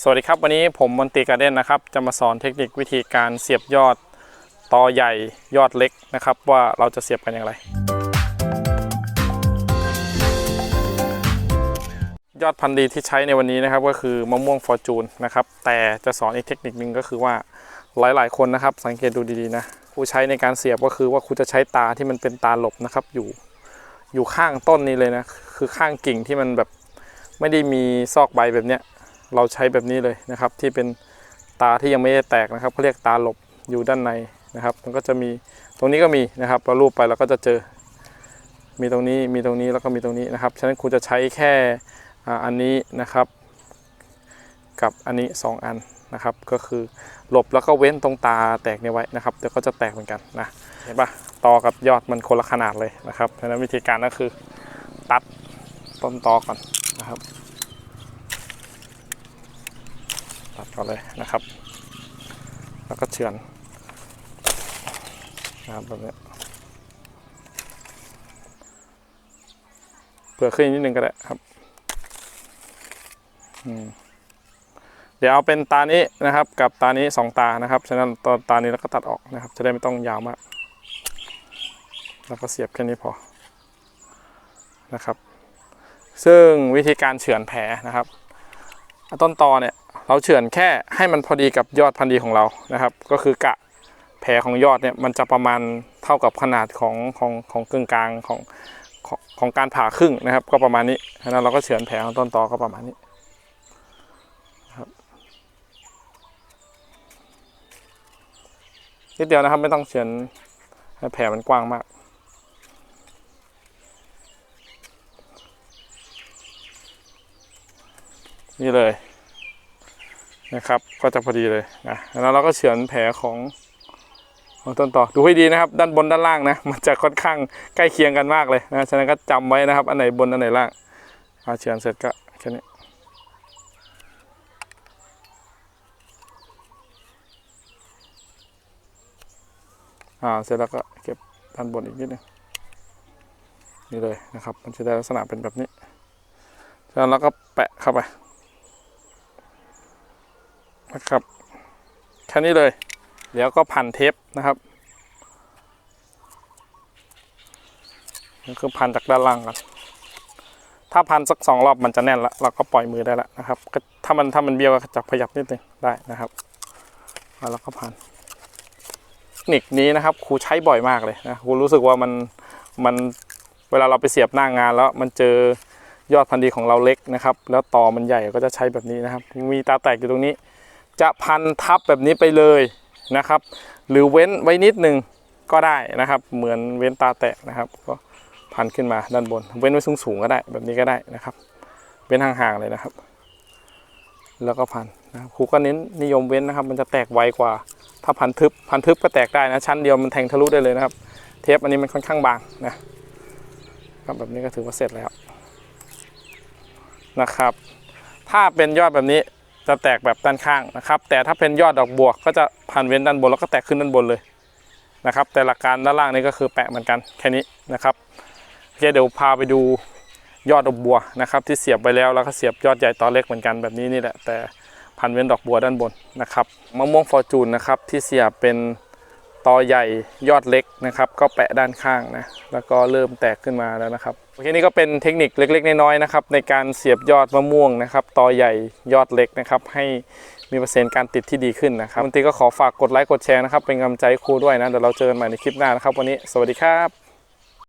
สวัสดีครับ วันนี้ผมมนตรีการเด้นนะครับ จะมาสอนเทคนิควิธีการเสียบยอดตอใหญ่ยอดเล็กนะครับ ว่าเราจะเสียบกันอย่างไร ยอดพันธุ์ดีที่ใช้ในวันนี้นะครับ ก็คือมะม่วงฟอร์จูนนะครับ แต่จะสอนอีกเทคนิคนึงก็คือว่าหลาย ๆ คนนะครับ สังเกตดูดีๆนะครูใช้ในการเสียบก็คือว่าครูจะใช้ตาที่มันเป็นตาหลบนะครับ อยู่อยู่ข้างต้นนี้เลยนะคือข้างกิ่งที่มันแบบไม่ได้มีซอกใบแบบเนี้ย เราใช้แบบนี้เลยนะครับ ที่เป็นตาที่ยังไม่ได้แตกนะครับเขาเรียกตาหลบอยู่ด้านในนะครับ มันก็จะมีตรงนี้ก็มีนะครับเราลูบไปเราก็จะเจอ มีตรงนี้มีตรงนี้แล้วก็มีตรงนี้นะครับ ฉะนั้นครูจะใช้แค่อันนี้นะครับ กับอันนี้ 2 อันนะครับ ก็คือหลบแล้วก็เว้นตรงตาแตกเนี่ยไว้นะครับเดี๋ยวก็จะแตกเหมือนกันนะเห็นปะตอกับยอดมันคนละขนาดเลยนะครับฉะนั้นวิธีการก็คือตัดต้นตอก่อนนะครับ ตัดก่อนเลยนะครับ แล้วก็เฉือนนะครับแบบนี้เผื่อขึ้นนิดนึงก็ได้ครับเดี๋ยวเอาเป็นตานี้นะครับ กับตานี้สองตานะครับฉะนั้นตอนตานี้แล้วก็ตัดออกนะครับ จะได้ไม่ต้องยาวมาก แล้วก็เสียบแค่นี้พอนะครับ ซึ่งวิธีการเฉือนแผลนะครับต้นตอเนี่ย เราเฉือนแค่ให้มันพอดีกับยอดพันธุ์ดีของเรานะครับ ก็คือกะแผลของยอดเนี่ยมันจะประมาณเท่ากับขนาดของของของกึ่งกลางของของของการผ่าครึ่งนะครับ ก็ประมาณนี้ฉะนั้นเราก็เฉือนแผลของต้นตอก็ประมาณนี้นครับนิดเดียวนะครับไม่ต้องเฉือนให้แผลมันกว้างมากนี่เลย นะครับ ก็จะพอดีเลยนะแล้วเราก็เฉือนแผลของของต้นต่อดูให้ดีนะครับ ด้านบนด้านล่างนะ มันจะค่อนข้างใกล้เคียงกันมากเลยนะฉะนั้นก็จำไว้นะครับ อันไหนบนอันไหนล่างอาเฉือนเสร็จก็แค่นี้อ่าเสร็จแล้วก็เก็บด้านบนอีกนิดนึงนี่เลยนะครับ มันจะได้ลักษณะเป็นแบบนี้แล้วเราก็แปะเข้าไป นะครับแค่นี้เลย เดี๋ยวก็พันเทปนะครับนี่คือพันจากด้านล่างก่อนถ้าพันสักสองรอบมันจะแน่นละเราก็ปล่อยมือได้แล้วนะครับ ถ้ามันถ้ามันเบี้ยวก็จะขยับนิดนึงได้นะครับแล้วก็พันเทคนิคนี้นะครับครูใช้บ่อยมากเลยนะครูรู้สึกว่ามันมันเวลาเราไปเสียบหน้างานแล้วมันเจอยอดพันธุ์ดีของเราเล็กนะครับ แล้วต่อมันใหญ่ก็จะใช้แบบนี้นะครับ มีตาแตกอยู่ตรงนี้ จะพันทับแบบนี้ไปเลยนะครับ หรือเว้นไว้นิดนึงก็ได้นะครับ เหมือนเว้นตาแตกนะครับ ก็พันขึ้นมาด้านบน เว้นไว้สูงๆก็ได้แบบนี้ก็ได้นะครับ เว้นห่างๆเลยนะครับ แล้วก็พันนะครับครูก็เน้นนิยมเว้นนะครับ มันจะแตกไวกว่า ถ้าพันทึบพันทึบก็แตกได้นะชั้นเดียวมันแทงทะลุได้เลยนะครับ เทปอันนี้มันค่อนข้างบางนะครับแบบนี้ก็ถือว่าเสร็จแล้วนะครับ ถ้าเป็นยอดแบบนี้ จะแตกแบบด้านข้างนะครับ แต่ถ้าเป็นยอดดอกบัวก็จะพันเว้นด้านบนแล้วก็แตกขึ้นด้านบนเลยนะครับ แต่หลักการด้านล่างนี้ก็คือแปะเหมือนกันแค่นี้นะครับโอเคเดี๋ยวพาไปดูยอดดอกบัวนะครับ ที่เสียบไปแล้วแล้วก็เสียบยอดใหญ่ตอเล็กเหมือนกันแบบนี้นี่แหละแต่พันเว้นดอกบัวด้านบนนะครับมะม่วงฟอร์จูนนะครับที่เสียบเป็น ตอใหญ่ยอดเล็กนะครับ ก็แปะด้านข้างนะแล้วก็เริ่มแตกขึ้นมาแล้วนะครับโอเคนี่ก็เป็นเทคนิคเล็ก ๆ น้อยๆนะครับในการเสียบยอดมะม่วงนะครับตอใหญ่ยอดเล็กนะครับให้มีเปอร์เซ็นต์การติดที่ดีขึ้นนะครับบางทีก็ขอฝากกดไลค์กดแชร์นะครับเป็นกำลังใจครูด้วยนะเดี๋ยวเราเจอกันใหม่ในคลิปหน้านะครับ วันนี้สวัสดีครับ